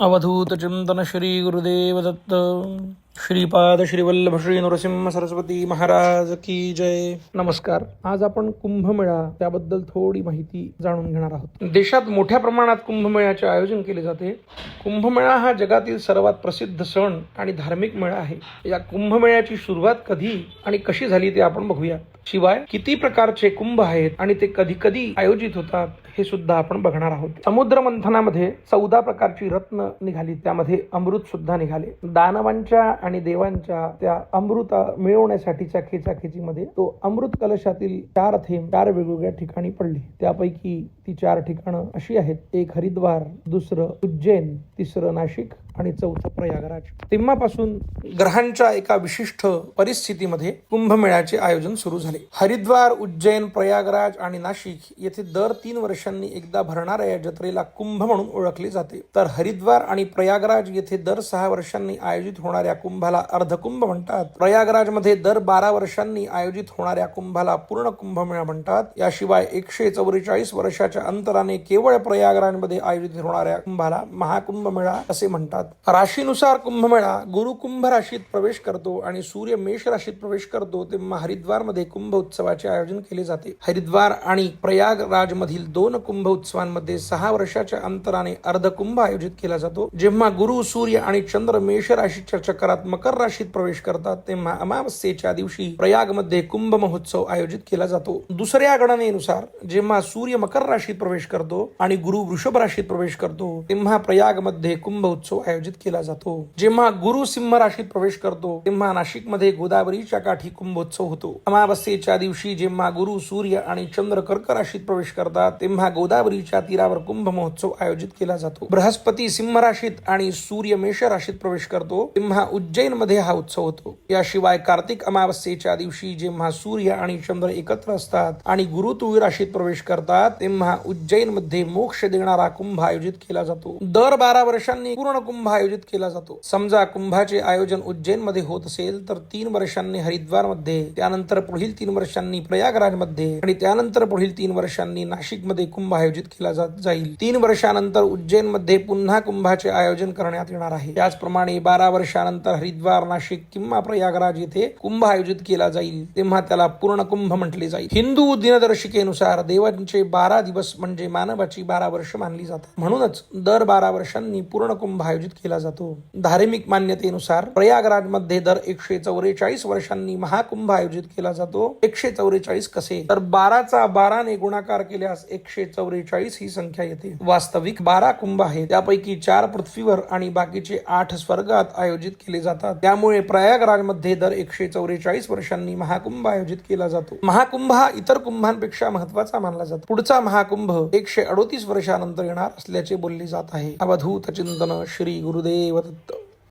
अवधूत चिंतन श्री गुरुदेव दत्त श्रीपाद श्रीवल्लभ श्री नरसिंह सरस्वती महाराज की जय। नमस्कार. आज आपण कुंभमेळा त्याबद्दल थोडी माहिती जाणून घेणार आहोत. देशात मोठ्या प्रमाणात कुंभमेळ्याचे आयोजन केले जाते. कुंभमेळा हा जगातील सर्वात प्रसिद्ध सण आणि धार्मिक मेळा आहे. या कुंभमेळ्याची सुरुवात कधी आणि कशी झाली ते आपण बघूया शिवाय किती प्रकारचे कुंभ आहेत आणि ते कधी कधी आयोजित होतात हे सुद्धा आपण बघणार आहोत. समुद्र मंथनामध्ये चौदा प्रकारची रत्न निघाली त्यामध्ये अमृत सुद्धा निघाले. दानवांच्या आणि देवांच्या त्या अमृत मिळवण्यासाठीच्या खेचाखेचीमध्ये तो अमृत कलशातील चार थेंब चार वेगवेगळ्या ठिकाणी पडले. त्यापैकी ती चार ठिकाणं अशी आहेत. एक हरिद्वार दुसरं उज्जैन तिसरं नाशिक आणि चौथं प्रयागराज. तेव्हापासून ग्रहांच्या एका विशिष्ट परिस्थितीमध्ये कुंभमेळ्याचे आयोजन सुरू झाले. हरिद्वार उज्जैन प्रयागराज आणि नाशिक येथे दर तीन वर्षांनी एकदा भरणाऱ्या या जत्रेला कुंभ म्हणून ओळखले जाते. तर हरिद्वार आणि प्रयागराज येथे दर सहा वर्षांनी आयोजित होणाऱ्या कुंभाला अर्धकुंभ म्हणतात. प्रयागराजमध्ये दर बारा वर्षांनी आयोजित होणाऱ्या कुंभाला पूर्ण कुंभमेळा म्हणतात. याशिवाय एकशे चौवेचाळीस वर्षाच्या अंतराने केवळ प्रयागराजमध्ये आयोजित होणाऱ्या कुंभाला महाकुंभ मेळा असे म्हणतात. राशीनुसार कुंभमेळा गुरु कुंभ राशीत प्रवेश करतो आणि सूर्य मेष राशीत प्रवेश करतो तेव्हा हरिद्वारमध्ये कुंभ उत्सवाचे आयोजन केले जाते. हरिद्वार आणि प्रयागराज मधील दोन कुंभ उत्सवांमध्ये सहा वर्षाच्या अंतराने अर्धकुंभ आयोजित केला जातो. जेव्हा गुरु सूर्य आणि चंद्र मेष राशीच्या चक्रात मकर राशीत प्रवेश करतात तेव्हा अमावस्येच्या दिवशी प्रयागमध्ये कुंभ महोत्सव आयोजित केला जातो. दुसऱ्या गणनेनुसार जेव्हा सूर्य मकर राशीत प्रवेश करतो आणि गुरु वृषभ राशीत प्रवेश करतो तेव्हा प्रयागमध्ये कुंभ उत्सव आयोजित केला जातो. जेव्हा गुरु सिंह राशीत प्रवेश करतो तेव्हा नाशिकमध्ये गोदावरीच्या काठी कुंभोत्सव होतो. अमावस्येच्या दिवशी जेव्हा गुरु सूर्य आणि चंद्र कर्क राशीत प्रवेश करतात तेव्हा गोदावरीच्या तीरावर कुंभ महोत्सव आयोजित केला जातो. बृहस्पती सिंह राशीत आणि सूर्य मेष राशीत प्रवेश करतो तेव्हा उज्जैनमध्ये हा उत्सव होतो. याशिवाय कार्तिक अमावस्येच्या दिवशी जेव्हा सूर्य आणि चंद्र एकत्र असतात आणि गुरु तुळ राशीत प्रवेश करतात तेव्हा उज्जैनमध्ये मोक्ष देणारा कुंभ आयोजित केला जातो. दर बारा वर्षांनी पूर्ण कुंभ कुंभ आयोजित केला जातो. समजा कुंभाचे आयोजन उज्जैनमध्ये होत असेल तर तीन वर्षांनी हरिद्वारमध्ये त्यानंतर पुढील तीन वर्षांनी प्रयागराजमध्ये आणि त्यानंतर पुढील तीन वर्षांनी नाशिकमध्ये कुंभ आयोजित केला जात जाईल. तीन वर्षानंतर उज्जैनमध्ये पुन्हा कुंभाचे आयोजन करण्यात येणार आहे. त्याचप्रमाणे बारा वर्षानंतर हरिद्वार नाशिक किंवा प्रयागराज येथे कुंभ आयोजित केला जाईल. तेव्हा त्याला पूर्ण कुंभ म्हटले जाईल. हिंदू दिनदर्शिकेनुसार देवांचे बारा दिवस म्हणजे मानवाची बारा वर्ष मानली जातात. म्हणूनच दर बारा वर्षांनी पूर्ण कुंभ आयोजित आयोजित केला जातो. धार्मिक मान्यतेनुसार प्रयागराजमध्ये दर एकशे चौवेचाळीस वर्षांनी महाकुंभ आयोजित केला जातो. एकशे चौवेचाळीस कसे? तर बाराचा बाराने गुणाकार केल्यास एकशे चौवेचाळीस ही संख्या येते. वास्तविक बारा कुंभ आहे त्यापैकी चार पृथ्वीवर आणि बाकीचे आठ स्वर्गात आयोजित केले जातात. त्यामुळे प्रयागराजमध्ये दर एकशे चौवेचाळीस वर्षांनी महाकुंभ आयोजित केला जातो. महाकुंभ हा इतर कुंभांपेक्षा महत्त्वाचा मानला जातो. पुढचा महाकुंभ एकशे अडोतीस वर्षानंतर येणार असल्याचे बोलले जात आहे. अवधूत चिंतन श्री गुरुदेव दत्त